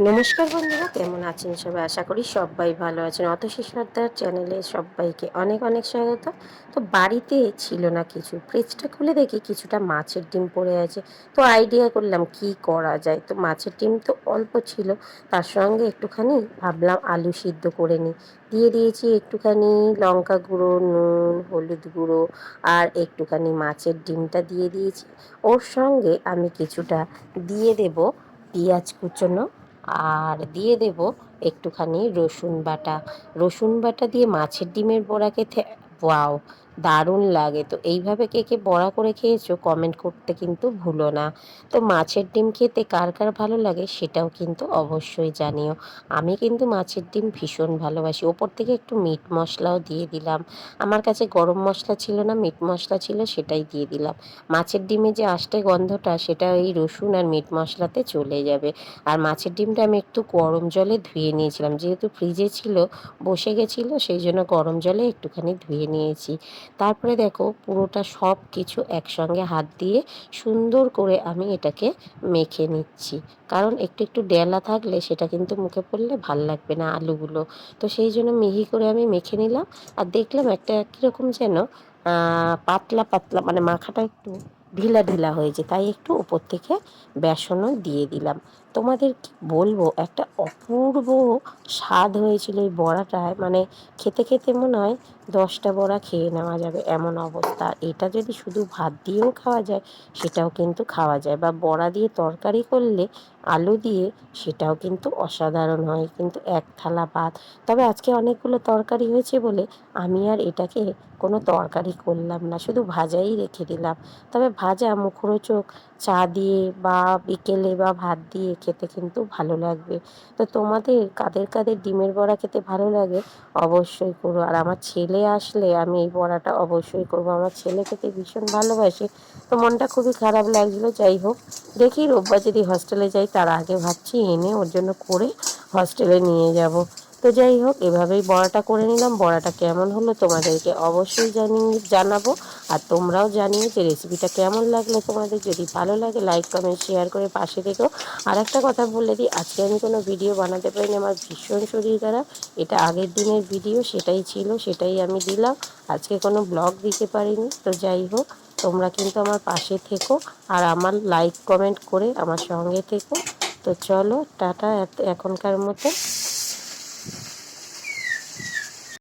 নমস্কার বন্ধুরা, কেমন আছেন সবাই? আশা করি সবাই ভালো আছেন। অতসী সর্দার চ্যানেলে সবাইকে অনেক অনেক স্বাগত। তো বাড়িতে ছিল না কিছু। ফ্রিজটা খুলে দেখি কিছুটা মাছের ডিম পড়ে আছে। তো আইডিয়া করলাম কি করা যায়? তো মাছের ডিম তো অল্প ছিল। তার সঙ্গে একটুখানি ভাবলাম আলু সিদ্ধ করে নিই। দিয়ে দিয়েছি একটুখানি লঙ্কা গুঁড়ো, নুন, হলুদ গুঁড়ো আর একটুখানি মাছের ডিমটা দিয়ে দিয়েছি। ওর সঙ্গে আমি কিছুটা দিয়ে দেব পেঁয়াজ কুচোনো আর দিয়ে দেব একটুখানি রসুন বাটা। রসুন বাটা দিয়ে মাছের ডিমের বড়া খেতে ওয়াও দারুণ লাগে। তো এইভাবে কে কে বড়া করে খেয়েছো কমেন্ট করতে কিন্তু ভুলো না। তো মাছের ডিম খেতে কার কার ভালো লাগে সেটাও কিন্তু অবশ্যই জানিও। আমি কিন্তু মাছের ডিম ভীষণ ভালোবাসি। ওপর থেকে একটু মিট মশলাও দিয়ে দিলাম। আমার কাছে গরম মশলা ছিল না মিট মশলা ছিল সেটাই দিয়ে দিলাম। মাছের ডিমে যে আষ্টে গন্ধটা সেটা এই রসুন আর মিট মশলাতে চলে যাবে। আর মাছের ডিমটা আমি একটু গরম জলে ধুয়ে নিয়েছিলাম। যেহেতু ফ্রিজে ছিল, বসে গেছিল, সেই জন্য গরম জলে একটুখানি ধুয়ে নিয়েছি। তারপরে দেখো পুরোটা সব কিছু একসঙ্গে হাত দিয়ে সুন্দর করে আমি এটাকে মেখে নিচ্ছি। কারণ একটু একটু ডেলা থাকলে সেটা কিন্তু মুখে পড়লে ভালো লাগবে না আলুগুলো। তো সেই জন্য মিহি করে আমি মেখে নিলাম। আর দেখলাম একটা কীরকম যেন পাতলা পাতলা মানে মাখাটা একটু ঢিলা ঢিলা হয়েছে। তাই একটু উপর থেকে বেসনও দিয়ে দিলাম। তোমাদের কি বলব? একটা অপূর্ব স্বাদ হয়েছিল এই বড়াটায়। মানে খেতে খেতে মনে হয় দশটা বড়া খেয়ে নেওয়া যাবে এমন অবস্থা। এটা যদি শুধু ভাত দিয়েও খাওয়া যায়, সেটাও কিন্তু খাওয়া যায়। বা বড়া দিয়ে তরকারি করলে আলু দিয়ে, সেটাও কিন্তু অসাধারণ হয়। কিন্তু এক থালা ভাত। তবে আজকে অনেকগুলো তরকারি হয়েছে বলে আমি আর এটাকে কোনো তরকারি করলাম না। শুধু ভাজাই রেখে দিলাম। তবে ভাজা মুখরোচক চা দিয়ে বা বিকেলে বা ভাত দিয়ে খেতে কিন্তু ভালো লাগবে। তো তোমাদের কাদের কাদের ডিমের বড়া খেতে ভালো লাগে? অবশ্যই করো। আর আমার ছেলে আসলে আমি এই বড়াটা অবশ্যই করব। আমার ছেলে খেতে ভীষণ ভালোবাসে। তো মনটা খুবই খারাপ লাগছিল যাই হোক, দেখি রোববার যদি হস্টেলে যাই, তার আগে ভাবছি এনে ওর জন্য করে হস্টেলে নিয়ে যাব। তো যাই হোক, এভাবেই বড়াটা করে নিলাম। বড়াটা কেমন হলো তোমাদেরকে অবশ্যই জানিয়ে, জানাব। আর তোমরাও জানিয়ে যে রেসিপিটা কেমন লাগল তোমাদের। যদি ভালো লাগে লাইক কমেন্ট শেয়ার করে পাশে থেকো। আর একটা কথা বলে দিই, আজকে আমি কোনো ভিডিও বানাতে পারিনি আমার ভীষণ শরীর খারাপ। এটা আগের দিনের ভিডিও সেটাই ছিল, সেটাই আমি দিলাম। আজকে কোনো ব্লগ দিতে পারিনি। তো যাই হোক, তোমরা কিন্তু আমার পাশে থেকো আর আমার লাইক কমেন্ট করে আমার সঙ্গে থেকো। তো চলো, টাটা এখনকার মতো।